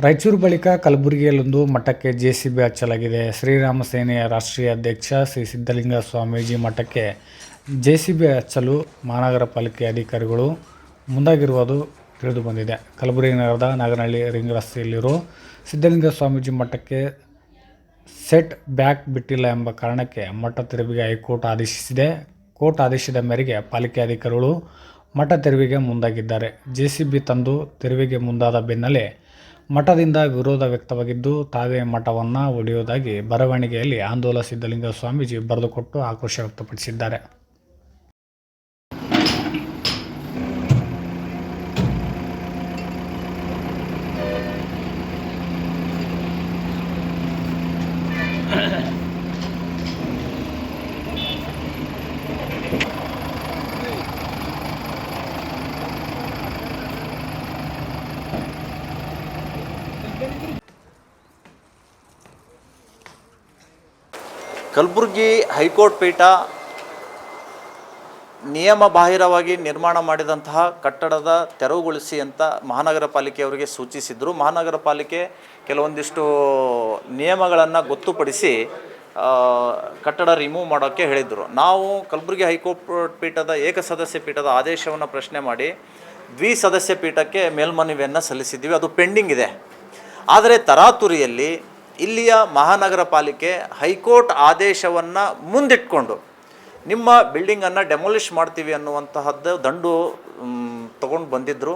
ರಾಯಚೂರು ಬಳಿಕ ಕಲಬುರಗಿಯಲ್ಲೊಂದು ಮಠಕ್ಕೆ J C B ಹಚ್ಚಲಾಗಿದೆ. ಶ್ರೀರಾಮ ಸೇನೆಯ ರಾಷ್ಟ್ರೀಯ ಅಧ್ಯಕ್ಷ ಶ್ರೀ ಸಿದ್ಧಲಿಂಗ ಸ್ವಾಮೀಜಿ ಮಠಕ್ಕೆ ಜೆ ಸಿ ಬಿ ಹಚ್ಚಲು ಮಹಾನಗರ ಪಾಲಿಕೆ ಅಧಿಕಾರಿಗಳು ಮುಂದಾಗಿರುವುದು ತಿಳಿದು ಬಂದಿದೆ. ಕಲಬುರಗಿ ನಗರದ ನಾಗನಹಳ್ಳಿ ರಿಂಗ್ ರಸ್ತೆಯಲ್ಲಿರೋ ಸಿದ್ಧಲಿಂಗ ಸ್ವಾಮೀಜಿ ಮಠಕ್ಕೆ ಸೆಟ್ ಬ್ಯಾಕ್ ಬಿಟ್ಟಿಲ್ಲ ಎಂಬ ಕಾರಣಕ್ಕೆ ಮಠ ತೆರವಿಗೆ ಹೈಕೋರ್ಟ್ ಆದೇಶಿಸಿದೆ. ಕೋರ್ಟ್ ಆದೇಶದ ಮೇರೆಗೆ ಪಾಲಿಕೆ ಅಧಿಕಾರಿಗಳು ಮಠ ತೆರವಿಗೆ ಮುಂದಾಗಿದ್ದಾರೆ. ಜೆಸಿಬಿ ತಂದು ತೆರವಿಗೆ ಮುಂದಾದ ಬೆನ್ನಲ್ಲೇ ಮಠದಿಂದ ವಿರೋಧ ವ್ಯಕ್ತವಾಗಿದ್ದು ತಾವೇ ಮಠವನ್ನು ಒಡೆಯುವುದಾಗಿ ಬರವಣಿಗೆಯಲ್ಲಿ ಆಂದೋಲ ಸಿದ್ಧಲಿಂಗ ಸ್ವಾಮೀಜಿ ಬರೆದುಕೊಟ್ಟು ಆಕ್ರೋಶ ವ್ಯಕ್ತಪಡಿಸಿದ್ದಾರೆ. ಕಲಬುರಗಿ ಹೈಕೋರ್ಟ್ ಪೀಠ ನಿಯಮ ಬಾಹಿರವಾಗಿ ನಿರ್ಮಾಣ ಮಾಡಿದಂತಹ ಕಟ್ಟಡದ ತೆರವುಗೊಳಿಸಿ ಅಂತ ಮಹಾನಗರ ಪಾಲಿಕೆಯವರಿಗೆ ಸೂಚಿಸಿದ್ರು. ಮಹಾನಗರ ಪಾಲಿಕೆ ಕೆಲವೊಂದಿಷ್ಟು ನಿಯಮಗಳನ್ನು ಗೊತ್ತುಪಡಿಸಿ ಕಟ್ಟಡ ರಿಮೂವ್ ಮಾಡೋಕ್ಕೆ ಹೇಳಿದರು. ನಾವು ಕಲಬುರಗಿ ಹೈಕೋರ್ಟ್ ಪೀಠದ ಏಕಸದಸ್ಯ ಪೀಠದ ಆದೇಶವನ್ನು ಪ್ರಶ್ನೆ ಮಾಡಿ, ದ್ವಿಸದಸ್ಯ ಪೀಠಕ್ಕೆ ಮೇಲ್ಮನವಿಯನ್ನು ಸಲ್ಲಿಸಿದ್ದೀವಿ. ಅದು ಪೆಂಡಿಂಗ್ ಇದೆ. ಆದರೆ ತರಾತುರಿಯಲ್ಲಿ ಇಲ್ಲಿಯ ಮಹಾನಗರ ಪಾಲಿಕೆ ಹೈಕೋರ್ಟ್ ಆದೇಶವನ್ನು ಮುಂದಿಟ್ಕೊಂಡು ನಿಮ್ಮ ಬಿಲ್ಡಿಂಗನ್ನು ಡೆಮೊಲಿಷ್ ಮಾಡ್ತೀವಿ ಅನ್ನುವಂತಹದ್ದು ದಂಡು ತಗೊಂಡು ಬಂದಿದ್ದರು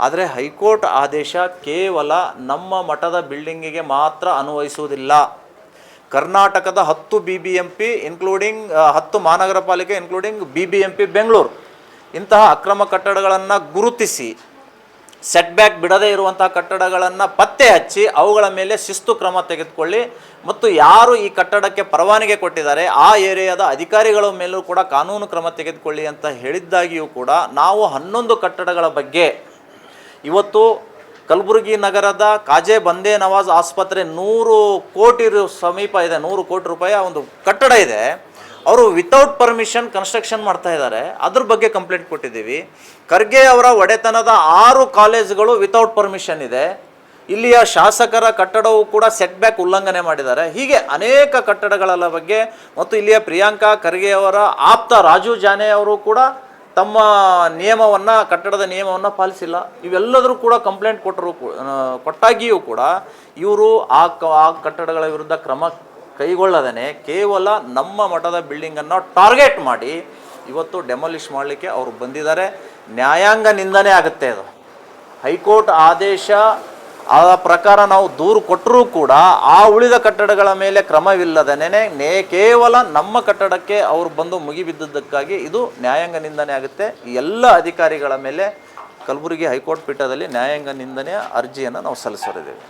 ಆದರೆ ಹೈಕೋರ್ಟ್ ಆದೇಶ ಕೇವಲ ನಮ್ಮ ಮಠದ ಬಿಲ್ಡಿಂಗಿಗೆ ಮಾತ್ರ ಅನ್ವಯಿಸುವುದಿಲ್ಲ. ಕರ್ನಾಟಕದ ಹತ್ತು B B M P including ಹತ್ತು ಮಹಾನಗರ ಪಾಲಿಕೆ including B B M P Bengaluru ಇಂತಹ ಅಕ್ರಮ ಕಟ್ಟಡಗಳನ್ನು ಗುರುತಿಸಿ ಸೆಟ್ ಬ್ಯಾಕ್ ಬಿಡದೇ ಇರುವಂಥ ಕಟ್ಟಡಗಳನ್ನು ಪತ್ತೆ ಹಚ್ಚಿ ಅವುಗಳ ಮೇಲೆ ಶಿಸ್ತು ಕ್ರಮ ತೆಗೆದುಕೊಳ್ಳಿ. ಮತ್ತು ಯಾರು ಈ ಕಟ್ಟಡಕ್ಕೆ ಪರವಾನಗಿ ಕೊಟ್ಟಿದ್ದಾರೆ, ಆ ಏರಿಯಾದ ಅಧಿಕಾರಿಗಳ ಮೇಲೂ ಕೂಡ ಕಾನೂನು ಕ್ರಮ ತೆಗೆದುಕೊಳ್ಳಿ ಅಂತ ಹೇಳಿದ್ದಾಗಿಯೂ ಕೂಡ ನಾವು ಹನ್ನೊಂದು ಕಟ್ಟಡಗಳ ಬಗ್ಗೆ ಇವತ್ತು ಕಲಬುರಗಿ ನಗರದ ಕಾಜೆ ಬಂದೇ ನವಾಜ್ ಆಸ್ಪತ್ರೆ ನೂರು ಕೋಟಿ ಸಮೀಪ ಇದೆ, ನೂರು ಕೋಟಿ ರೂಪಾಯಿ ಒಂದು ಕಟ್ಟಡ ಇದೆ. ಅವರು ವಿತೌಟ್ ಪರ್ಮಿಷನ್ ಕನ್ಸ್ಟ್ರಕ್ಷನ್ ಮಾಡ್ತಾ ಇದ್ದಾರೆ. ಅದ್ರ ಬಗ್ಗೆ ಕಂಪ್ಲೇಂಟ್ ಕೊಟ್ಟಿದ್ದೀವಿ. ಖರ್ಗೆ ಅವರ ಒಡೆತನದ ಆರು ಕಾಲೇಜುಗಳು ವಿತೌಟ್ ಪರ್ಮಿಷನ್ ಇದೆ. ಇಲ್ಲಿಯ ಶಾಸಕರ ಕಟ್ಟಡವು ಕೂಡ ಸೆಟ್ ಬ್ಯಾಕ್ ಉಲ್ಲಂಘನೆ ಮಾಡಿದ್ದಾರೆ. ಹೀಗೆ ಅನೇಕ ಕಟ್ಟಡಗಳ ಬಗ್ಗೆ ಮತ್ತು ಇಲ್ಲಿಯ ಪ್ರಿಯಾಂಕಾ ಖರ್ಗೆ ಅವರ ಆಪ್ತ ರಾಜು ಜಾನೆ ಅವರು ಕೂಡ ತಮ್ಮ ನಿಯಮವನ್ನು, ಕಟ್ಟಡದ ನಿಯಮವನ್ನು ಪಾಲಿಸಿಲ್ಲ. ಇವೆಲ್ಲದರೂ ಕೂಡ ಕಂಪ್ಲೇಂಟ್ ಕೊಟ್ಟರು ಕೊಟ್ಟಾಗಿಯೂ ಕೂಡ ಇವರು ಆ ಕಟ್ಟಡಗಳ ವಿರುದ್ಧ ಕ್ರಮ ಕೈಗೊಳ್ಳದೇ ಕೇವಲ ನಮ್ಮ ಮಠದ ಬಿಲ್ಡಿಂಗನ್ನು ಟಾರ್ಗೆಟ್ ಮಾಡಿ ಇವತ್ತು ಡೆಮಾಲಿಷ್ ಮಾಡಲಿಕ್ಕೆ ಅವರು ಬಂದಿದ್ದಾರೆ. ನ್ಯಾಯಾಂಗ ನಿಂದನೆ ಆಗುತ್ತೆ ಅದು. ಹೈಕೋರ್ಟ್ ಆದೇಶ, ಆ ಪ್ರಕಾರ ನಾವು ದೂರು ಕೊಟ್ಟರೂ ಕೂಡ ಆ ಉಳಿದ ಕಟ್ಟಡಗಳ ಮೇಲೆ ಕ್ರಮವಿಲ್ಲದನೇ ನೇ ಕೇವಲ ನಮ್ಮ ಕಟ್ಟಡಕ್ಕೆ ಅವರು ಬಂದು ಮುಗಿಬಿದ್ದದ್ದಕ್ಕಾಗಿ ಇದು ನ್ಯಾಯಾಂಗ ನಿಂದನೆ ಆಗುತ್ತೆ. ಎಲ್ಲ ಅಧಿಕಾರಿಗಳ ಮೇಲೆ ಕಲಬುರಗಿ ಹೈಕೋರ್ಟ್ ಪೀಠದಲ್ಲಿ ನ್ಯಾಯಾಂಗ ನಿಂದನೆಯ ಅರ್ಜಿಯನ್ನು ನಾವು ಸಲ್ಲಿಸೋರಿದ್ದೇವೆ.